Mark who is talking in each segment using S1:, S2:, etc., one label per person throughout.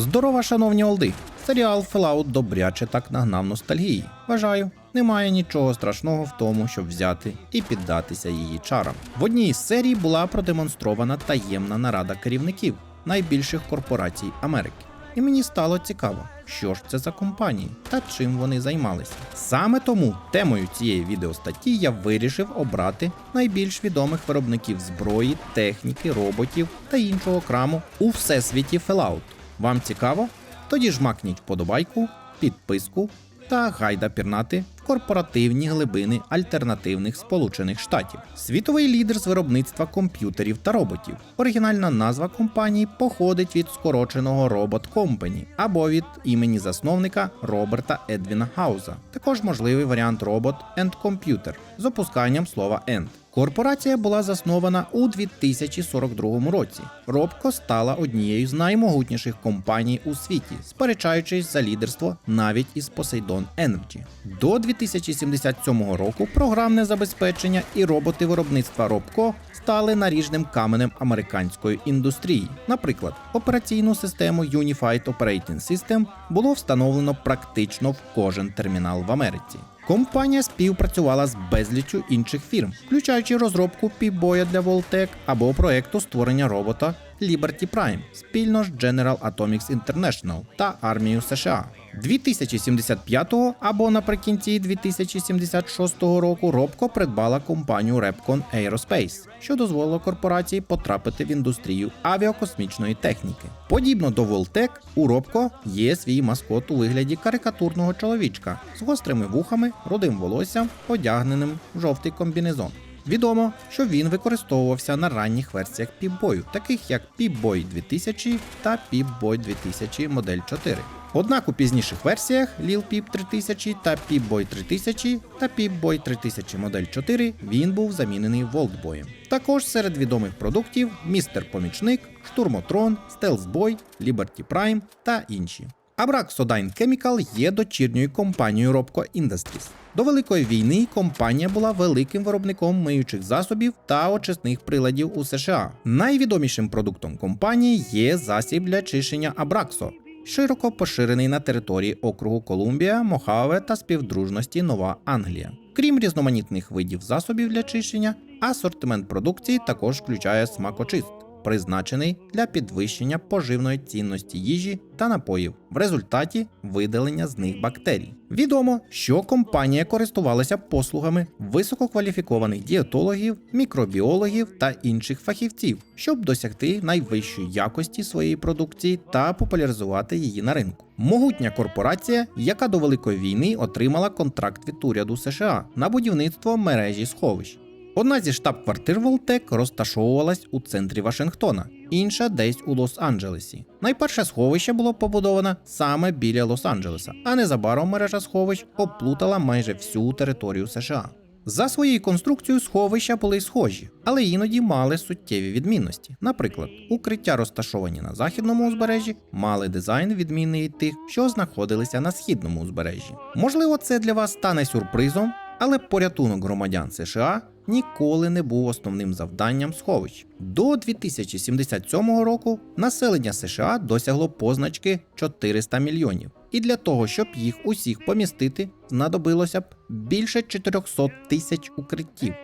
S1: Здорова, шановні олди! Серіал Fallout добряче так нагнав ностальгії. Вважаю, немає нічого страшного в тому, щоб взяти і піддатися її чарам. В одній із серій була продемонстрована таємна нарада керівників найбільших корпорацій Америки. І мені стало цікаво, що ж це за компанії та чим вони займалися. Саме тому темою цієї відеостатті я вирішив обрати найбільш відомих виробників зброї, техніки, роботів та іншого краму у всесвіті Fallout. Вам цікаво? Тоді ж макніть вподобайку, підписку та гайда пірнати в корпоративні глибини альтернативних Сполучених Штатів. Світовий лідер з виробництва комп'ютерів та роботів. Оригінальна назва компанії походить від скороченого Robot Company або від імені засновника Роберта Едвіна Хауза. Також можливий варіант Robot and Computer з опусканням слова «and». Корпорація була заснована у 2042 році. Робко стала однією з наймогутніших компаній у світі, сперечаючись за лідерство навіть із Poseidon Energy. До 2077 року програмне забезпечення і роботи виробництва Робко стали наріжним каменем американської індустрії. Наприклад, операційну систему Unified Operating System було встановлено практично в кожен термінал в Америці. Компанія співпрацювала з безліччю інших фірм, включаючи розробку півбоя для Voltec або проекту створення робота Liberty Prime спільно з General Atomics International та армією США. 2075 або наприкінці 2076 року Робко придбала компанію Repcon Aerospace, що дозволило корпорації потрапити в індустрію авіакосмічної техніки. Подібно до Voltec, у Робко є свій маскот у вигляді карикатурного чоловічка з гострими вухами, рудим волоссям, одягненим в жовтий комбінезон. Відомо, що він використовувався на ранніх версіях Pip-Boy, таких як Pip-Boy 2000 та Pip-Boy 2000 модель 4. Однак у пізніших версіях Lil Peep 3000 та Pip-Boy 3000 та Pip-Boy 3000 модель 4 він був замінений Волтбоєм. Також серед відомих продуктів Містер Помічник, Штурмотрон, Стелсбой, Liberty Prime та інші. Abraxodine Chemical є дочірньою компанією Robco Industries. До Великої війни компанія була великим виробником миючих засобів та очисних приладів у США. Найвідомішим продуктом компанії є засіб для чищення Абраксо, широко поширений на території округу Колумбія, Мохаве та співдружності Нова Англія. Крім різноманітних видів засобів для чищення, асортимент продукції також включає смакочист призначений для підвищення поживної цінності їжі та напоїв, в результаті видалення з них бактерій. Відомо, що компанія користувалася послугами висококваліфікованих дієтологів, мікробіологів та інших фахівців, щоб досягти найвищої якості своєї продукції та популяризувати її на ринку. Могутня корпорація, яка до Великої війни отримала контракт від уряду США на будівництво мережі сховищ. Одна зі штаб-квартир Волтек розташовувалась у центрі Вашингтона, інша десь у Лос-Анджелесі. Найперше сховище було побудоване саме біля Лос-Анджелеса, а незабаром мережа сховищ оплутала майже всю територію США. За своєю конструкцією сховища були схожі, але іноді мали суттєві відмінності. Наприклад, укриття, розташовані на західному узбережжі, мали дизайн відмінний від тих, що знаходилися на східному узбережжі. Можливо, це для вас стане сюрпризом, але порятунок громадян США ніколи не був основним завданням сховищ. До 2077 року населення США досягло позначки 400 мільйонів. І для того, щоб їх усіх помістити, знадобилося б більше 400 тисяч укриттів.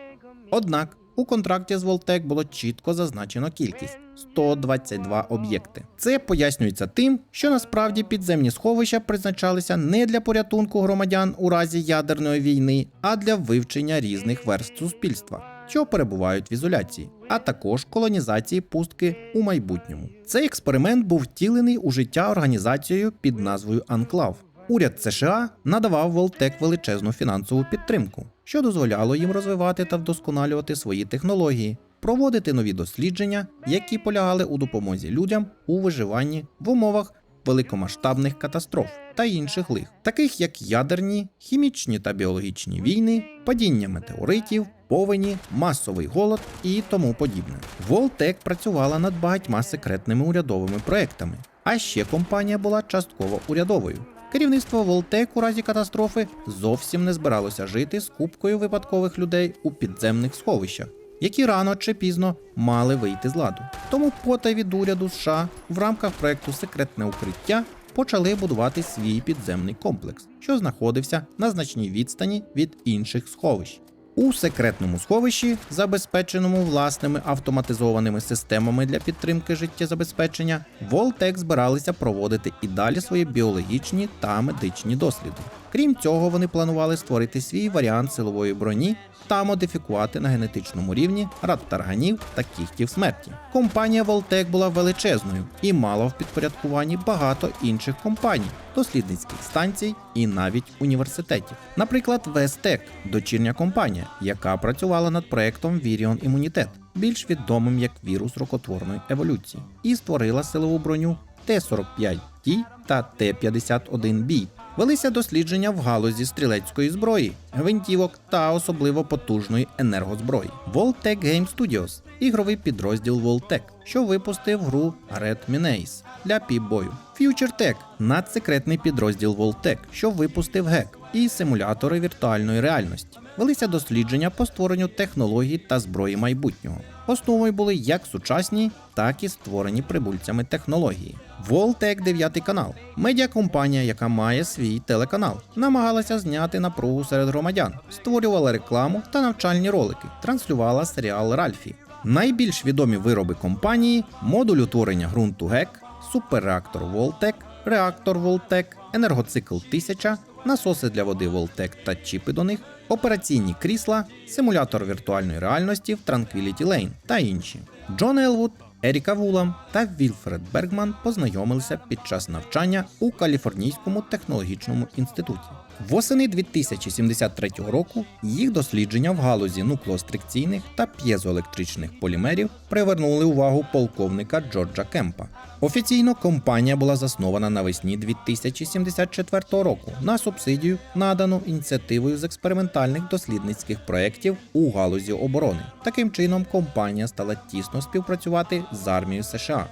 S1: Однак у контракті з Волтек було чітко зазначено кількість 122 об'єкти. Це пояснюється тим, що насправді підземні сховища призначалися не для порятунку громадян у разі ядерної війни, а для вивчення різних верств суспільства, що перебувають в ізоляції, а також колонізації пустки у майбутньому. Цей експеримент був втілений у життя організацією під назвою Анклав. Уряд США надавав Волтек величезну фінансову підтримку, що дозволяло їм розвивати та вдосконалювати свої технології, проводити нові дослідження, які полягали у допомозі людям у виживанні в умовах великомасштабних катастроф та інших лих, таких як ядерні, хімічні та біологічні війни, падіння метеоритів, повені, масовий голод і тому подібне. Волтек працювала над багатьма секретними урядовими проектами, а ще компанія була частково урядовою. Керівництво Волтек у разі катастрофи зовсім не збиралося жити з купкою випадкових людей у підземних сховищах. Які рано чи пізно мали вийти з ладу. Тому потай від уряду США в рамках проекту Секретне укриття почали будувати свій підземний комплекс, що знаходився на значній відстані від інших сховищ. У секретному сховищі, забезпеченому власними автоматизованими системами для підтримки життєзабезпечення, Волтек збиралися проводити і далі свої біологічні та медичні досліди. Крім цього, вони планували створити свій варіант силової броні та модифікувати на генетичному рівні рад-тарганів та кіхтів смерті. Компанія Волтек була величезною і мала в підпорядкуванні багато інших компаній, дослідницьких станцій і навіть університетів. Наприклад, Вестек, дочірня компанія, яка працювала над проектом Віріон Імунітет, більш відомим як вірус рокотворної еволюції, і створила силову броню Т-45Т та Т-51Б. Велися дослідження в галузі стрілецької зброї, гвинтівок та особливо потужної енергозброї. Voltec Game Studios – ігровий підрозділ Voltec, що випустив гру Red Minace для піп-бою. Future Tech – надсекретний підрозділ Voltec, що випустив гек і симулятори віртуальної реальності. Велися дослідження по створенню технологій та зброї майбутнього. Основою були як сучасні, так і створені прибульцями технології. Voltec 9 канал медіакомпанія, яка має свій телеканал, намагалася зняти напругу серед громадян, створювала рекламу та навчальні ролики, транслювала серіал Ральфі. Найбільш відомі вироби компанії модуль утворення ґрунту ГЕК, суперреактор Voltec, реактор Voltec, енергоцикл 1000, насоси для води Волтек та чіпи до них, операційні крісла, симулятор віртуальної реальності в Tranquility Lane та інші. Джон Елвуд, Еріка Вулам та Вільфред Бергман познайомилися під час навчання у Каліфорнійському технологічному інституті. Восени 2073 року їх дослідження в галузі нуклеострикційних та п'єзоелектричних полімерів привернули увагу полковника Джорджа Кемпа. Офіційно компанія була заснована навесні 2074 року на субсидію, надану ініціативою з експериментальних дослідницьких проєктів у галузі оборони. Таким чином, компанія стала тісно співпрацювати з армією США.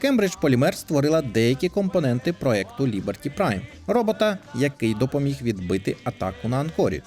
S1: Кембридж Полімер створила деякі компоненти проекту Liberty Prime, робота, який допоміг відбити атаку на Анкорідж.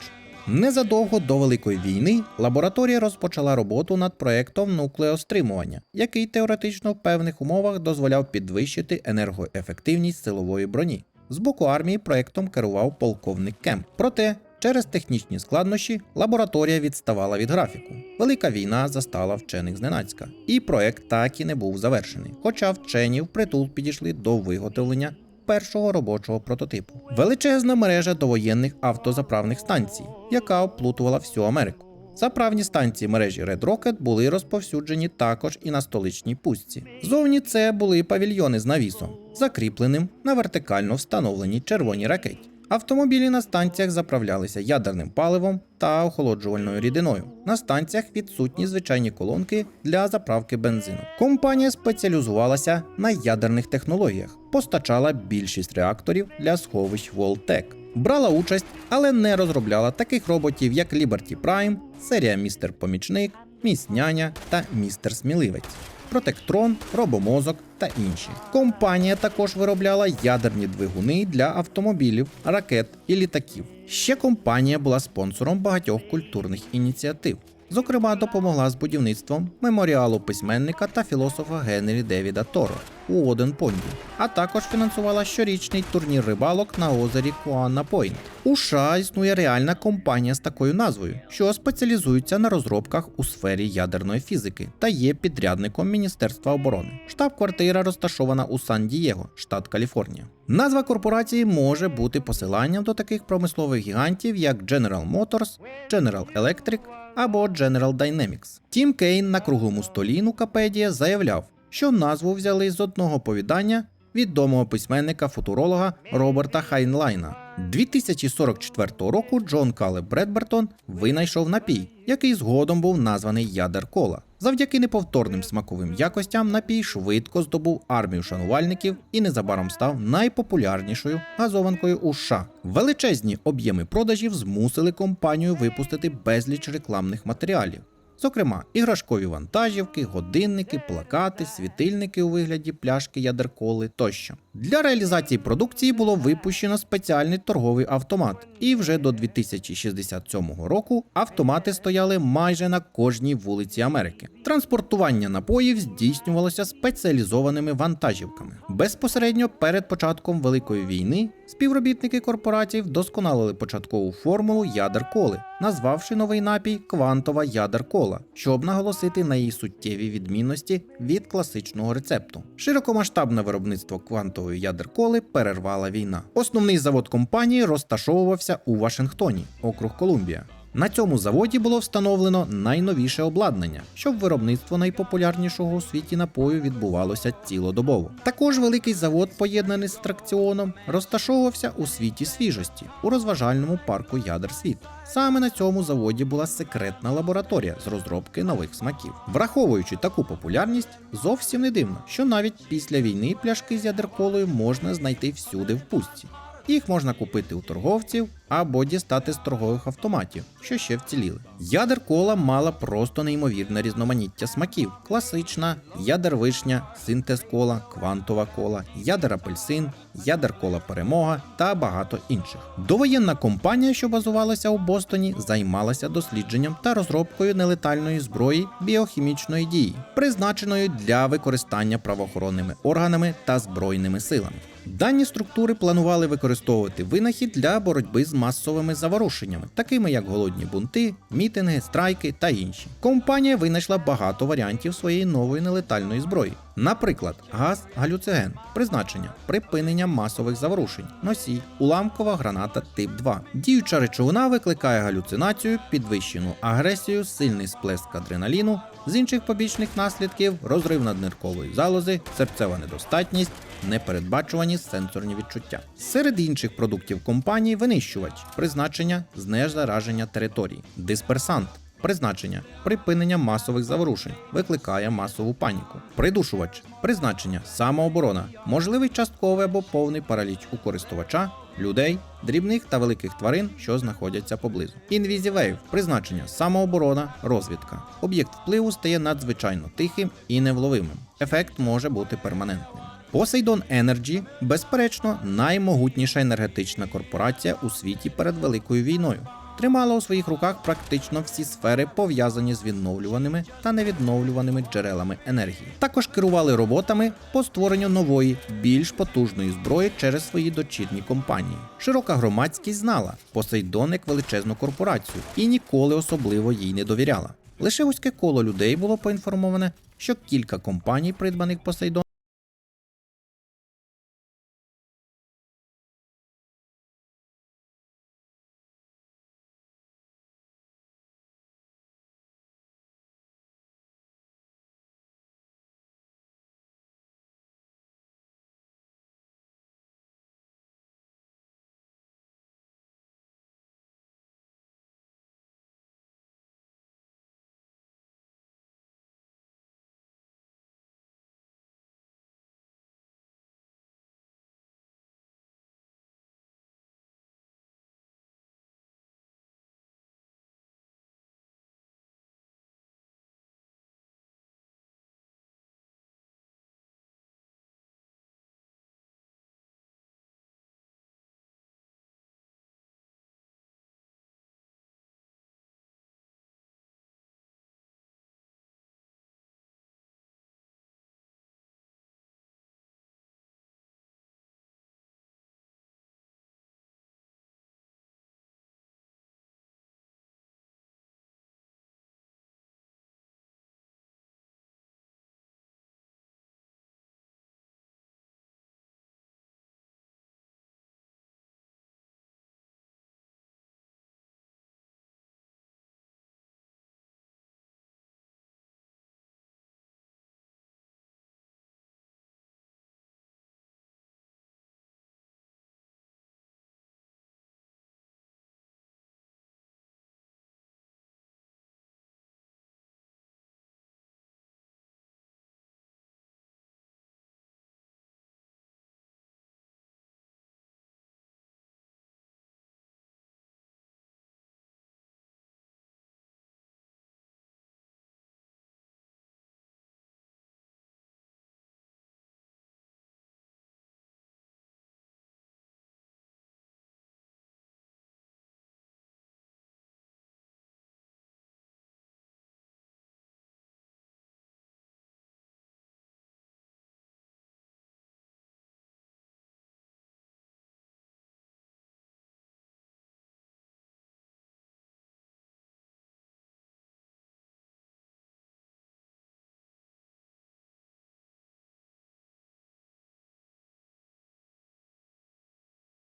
S1: Незадовго до Великої війни лабораторія розпочала роботу над проектом нуклеостримування, який теоретично в певних умовах дозволяв підвищити енергоефективність силової броні. З боку армії проектом керував полковник Кемп. Проте Через технічні складнощі лабораторія відставала від графіку. Велика війна застала вчених зненацька, і проект так і не був завершений. Хоча вчені впритул підійшли до виготовлення першого робочого прототипу. Величезна мережа довоєнних автозаправних станцій, яка оплутувала всю Америку. Заправні станції мережі Red Rocket були розповсюджені також і на столичній пустці. Зовні це були павільйони з навісом, закріпленим на вертикально встановленій червоній ракеті. Автомобілі на станціях заправлялися ядерним паливом та охолоджувальною рідиною. На станціях відсутні звичайні колонки для заправки бензину. Компанія спеціалізувалася на ядерних технологіях, постачала більшість реакторів для сховищ Voltec. Брала участь, але не розробляла таких роботів, як Liberty Prime, серія Містер Помічник, Міс Няня та Містер Сміливець. Протектрон, робомозок та інші. Компанія також виробляла ядерні двигуни для автомобілів, ракет і літаків. Ще компанія була спонсором багатьох культурних ініціатив. Зокрема, допомогла з будівництвом меморіалу письменника та філософа Генрі Девіда Торо у Оден Понді, а також фінансувала щорічний турнір рибалок на озері Куанна Пойнт. У США існує реальна компанія з такою назвою, що спеціалізується на розробках у сфері ядерної фізики та є підрядником Міністерства оборони. Штаб-квартира розташована у Сан-Дієго, штат Каліфорнія. Назва корпорації може бути посиланням до таких промислових гігантів, як General Motors, General Electric або General Dynamics. Тім Кейн на круглому столі Нукапедія заявляв, що назву взяли з одного повідання відомого письменника-футуролога Роберта Хайнлайна. 2044 року Джон Калеб Бредбертон винайшов напій, який згодом був названий Ядер Кола. Завдяки неповторним смаковим якостям напій швидко здобув армію шанувальників і незабаром став найпопулярнішою газованкою у США. Величезні об'єми продажів змусили компанію випустити безліч рекламних матеріалів. Зокрема, іграшкові вантажівки, годинники, плакати, світильники у вигляді пляшки ядерколи тощо. Для реалізації продукції було випущено спеціальний торговий автомат, і вже до 2067 року автомати стояли майже на кожній вулиці Америки. Транспортування напоїв здійснювалося спеціалізованими вантажівками. Безпосередньо перед початком Великої війни співробітники корпорацій вдосконалили початкову формулу ядер коли, назвавши новий напій квантова ядер кола, щоб наголосити на її суттєві відмінності від класичного рецепту. Широкомасштабне виробництво квантової ядер коли перервала війна. Основний завод компанії розташовувався у Вашингтоні, округ Колумбія. На цьому заводі було встановлено найновіше обладнання, щоб виробництво найпопулярнішого у світі напою відбувалося цілодобово. Також великий завод, поєднаний з тракціоном, розташовувався у світі свіжості у розважальному парку Ядер Світ. Саме на цьому заводі була секретна лабораторія з розробки нових смаків. Враховуючи таку популярність, зовсім не дивно, що навіть після війни пляшки з ядерколою можна знайти всюди в пустці. Їх можна купити у торговців або дістати з торгових автоматів, що ще вціліли. Ядер кола мала просто неймовірне різноманіття смаків: класична, ядер вишня, синтез кола, квантова кола, ядер апельсин, ядер кола перемога та багато інших. Довоєнна компанія, що базувалася у Бостоні, займалася дослідженням та розробкою нелетальної зброї біохімічної дії, призначеної для використання правоохоронними органами та збройними силами. Дані структури планували використовувати винахід для боротьби з масовими заворушеннями, такими як голодні бунти, мітинги, страйки та інші. Компанія винайшла багато варіантів своєї нової нелетальної зброї. Наприклад, газ галюциген, призначення припинення масових заворушень, носій, уламкова граната тип 2. Діюча речовина викликає галюцинацію, підвищену агресію, сильний сплеск адреналіну, з інших побічних наслідків розрив надниркової залози, серцева недостатність, непередбачувані сенсорні відчуття. Серед інших продуктів компанії винищувач, призначення знезараження території, дисперсант. Призначення припинення масових заворушень викликає масову паніку. Придушувач призначення самооборона, можливий частковий або повний параліч у користувача, людей, дрібних та великих тварин, що знаходяться поблизу. Інвізівейв призначення самооборона, розвідка. Об'єкт впливу стає надзвичайно тихим і невловимим. Ефект може бути перманентним. Poseidon Energy, безперечно, наймогутніша енергетична корпорація у світі перед Великою війною. Тримала у своїх руках практично всі сфери, пов'язані з відновлюваними та невідновлюваними джерелами енергії. Також керували роботами по створенню нової, більш потужної зброї через свої дочірні компанії. Широка громадськість знала Посейдон як величезну корпорацію і ніколи особливо їй не довіряла. Лише вузьке коло людей було поінформоване, що кілька компаній, придбаних Посейдон,